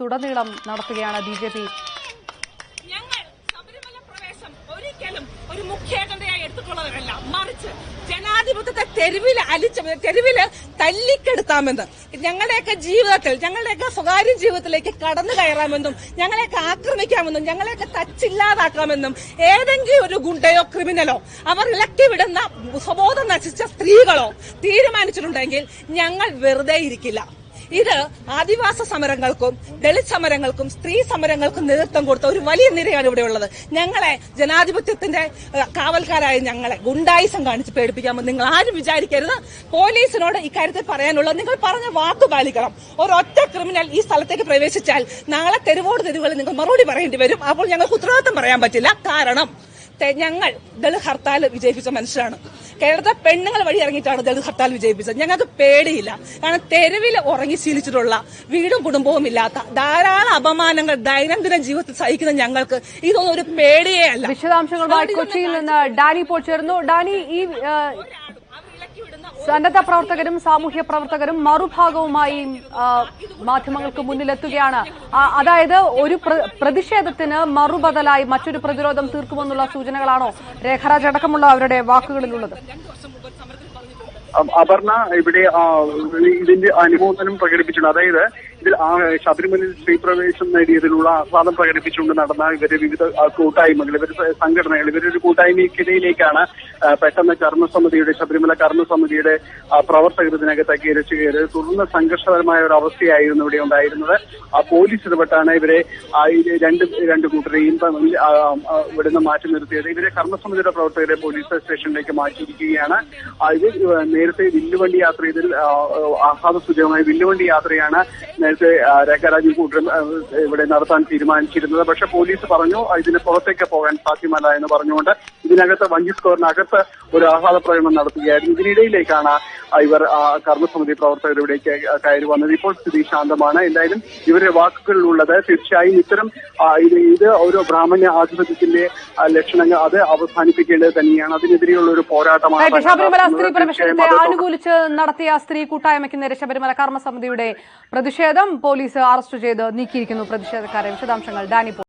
തുടനീളം നടത്തുകയാണ് B J P. ഒരു മുഖ്യ അജണ്ടയായി എടുത്തിട്ടുള്ളവരല്ല. മറിച്ച് ജനാധിപത്യത്തെ തെരുവിൽ അലിച്ച തെരുവിൽ തല്ലിക്കെടുത്താമെന്ന്. ഞങ്ങളുടെയൊക്കെ ജീവിതത്തിൽ ഞങ്ങളുടെയൊക്കെ സ്വകാര്യ ജീവിതത്തിലേക്ക് കടന്നു കയറാമെന്നും ഞങ്ങളെയൊക്കെ ആക്രമിക്കാമെന്നും ഞങ്ങളെയൊക്കെ തച്ചില്ലാതാക്കാമെന്നും ഏതെങ്കിലും ഒരു ഗുണ്ടയോ ക്രിമിനലോ അവർ ഇളക്കി വിടുന്ന സ്വബോധം നശിച്ച സ്ത്രീകളോ തീരുമാനിച്ചിട്ടുണ്ടെങ്കിൽ ഞങ്ങൾ വെറുതെ ഇരിക്കില്ല. ഇത് ആദിവാസ സമരങ്ങൾക്കും ദളിത് സമരങ്ങൾക്കും സ്ത്രീ സമരങ്ങൾക്കും നേതൃത്വം കൊടുത്ത ഒരു വലിയ നിരയാണ് ഇവിടെ ഉള്ളത്. ഞങ്ങളെ ജനാധിപത്യത്തിന്റെ കാവൽക്കാരായ ഞങ്ങളെ ഗുണ്ടായിസം കാണിച്ച് പേടിപ്പിക്കാമെന്ന് നിങ്ങൾ ആരും വിചാരിക്കരുത്. പോലീസിനോട് ഇക്കാര്യത്തിൽ പറയാനുള്ളത് നിങ്ങൾ പറഞ്ഞ വാക്ക് പാലിക്കണം. ഒരൊറ്റ ക്രിമിനൽ ഈ സ്ഥലത്തേക്ക് പ്രവേശിച്ചാൽ നാളെ തെരുവോട് തെരുവുകളിൽ നിങ്ങൾ മറുപടി പറയേണ്ടി വരും. അപ്പോൾ ഞങ്ങൾക്ക് ഉത്തരവാദിത്തം പറയാൻ പറ്റില്ല. കാരണം ഞങ്ങൾ ദളിത് ഹർത്താൽ വിജയിപ്പിച്ച മനുഷ്യരാണ്. കേരളത്തെ പെണ്ണുങ്ങൾ വഴി ഇറങ്ങിയിട്ടാണ് ദളിത് ഹർത്താൽ വിജയിപ്പിച്ചത്. ഞങ്ങൾക്ക് പേടിയില്ല. കാരണം തെരുവിൽ ഉറങ്ങി ശീലിച്ചിട്ടുള്ള വീടും കുടുംബവും ഇല്ലാത്ത ധാരാളം അപമാനങ്ങൾ ദൈനംദിന ജീവിതത്തിൽ സഹിക്കുന്ന ഞങ്ങൾക്ക് ഇതൊന്നും ഒരു പേടിയേ അല്ല. വിശദാംശങ്ങളുമായി കൊച്ചിയിൽ നിന്ന് ഡാനി ഇപ്പോൾ ചേർന്നു ഡാനി ഈ സന്നദ്ധ പ്രവർത്തകരും സാമൂഹ്യ പ്രവർത്തകരും മറുഭാഗവുമായി മാധ്യമങ്ങൾക്ക് മുന്നിലെത്തുകയാണ്. അതായത് ഒരു പ്ര- പ്രതിഷേധത്തിന് മറുബദലായി മറ്റൊരു പ്രതിരോധം തീർക്കുമെന്നുള്ള സൂചനകളാണോ രേഖരാജ് അടക്കമുള്ള അവരുടെ വാക്കുകളിലുള്ളത്? അപർണ ഇവിടെ ഇതിന്റെ അനുമോദനം പ്രകടിപ്പിച്ചിട്ടുണ്ട്. അതായത് ഇതിൽ ശബരിമലയിൽ സ്ത്രീ പ്രവേശം നേടിയതിലുള്ള ആഹ്ലാദം പ്രകടിപ്പിച്ചുകൊണ്ട് നടന്ന ഇവർ വിവിധ കൂട്ടായ്മകൾ ഇവർ സംഘടനകൾ ഇവരൊരു കൂട്ടായ്മയ്ക്കിടയിലേക്കാണ് പെട്ടെന്ന് കർമ്മസമിതിയുടെ ശബരിമല കർമ്മസമിതിയുടെ പ്രവർത്തകർ ഇതിനകത്തേക്ക് ഇരച്ചു കയറിയത് തുടർന്ന് സംഘർഷകരമായ ഒരു അവസ്ഥയായിരുന്നു ഇവിടെ ഉണ്ടായിരുന്നത്. ആ പോലീസ് ഇടപെട്ടാണ് ഇവരെ രണ്ട് രണ്ട് കൂട്ടരെയും തമ്മിൽ ഇവിടുന്ന് മാറ്റി നിർത്തിയത്. ഇവരെ കർമ്മസമിതിയുടെ പ്രവർത്തകരെ പോലീസ് സ്റ്റേഷനിലേക്ക് മാറ്റിയിരിക്കുകയാണ്. ഇത് നേരത്തെ വില്ലുവണ്ടി യാത്ര ഇതിൽ ആഹ്ലാദസൂചകമായ ആഹ്ലാദ സൂചകമായ വില്ലുവണ്ടി യാത്രയാണ് നേരത്തെ രേഖാരാജു കൂട്ടരും ഇവിടെ നടത്താൻ തീരുമാനിച്ചിരുന്നത്. പക്ഷെ പോലീസ് പറഞ്ഞു ഇതിന് പുറത്തേക്ക് പോകാൻ സാധ്യമല്ല എന്ന് പറഞ്ഞുകൊണ്ട് ഇതിനകത്ത് വഞ്ചി സ്കോറിനകത്ത് ഒരു ആഹ്ലാദ പ്രകടനം നടത്തുകയായിരുന്നു. ഇതിനിടയിലേക്കാണ് ഇവർ കർമ്മസമിതി പ്രവർത്തകർ ഇവിടേക്ക് കയറി വന്നത്. ഇപ്പോൾ സ്ഥിതി ശാന്തമാണ്. എന്തായാലും ഇവരുടെ വാക്കുകളിലുള്ളത് തീർച്ചയായും ഇത്തരം ഇത് ഇത് ഒരു ബ്രാഹ്മണ്യ ആധിപത്യത്തിന്റെ ലക്ഷണങ്ങൾ അത് അവസാനിപ്പിക്കേണ്ടത് തന്നെയാണ്. അതിനെതിരെയുള്ള ഒരു പോരാട്ടമാണ് റൈറ്റ്, ശബരിമല സ്ത്രീ തീർച്ചയായും പ്രവേശനത്തെ അത് നടത്തിയ സ്ത്രീ കൂട്ടായ്മയ്ക്ക് നേരെ ശബരിമല കർമ്മസമിതിയുടെ പ്രതിഷേധം. പോലീസ് അറസ്റ്റ് ചെയ്ത് നീക്കിയിരിക്കുന്നു പ്രതിഷേധക്കാരെ വിശദാംശങ്ങൾ ഡാനി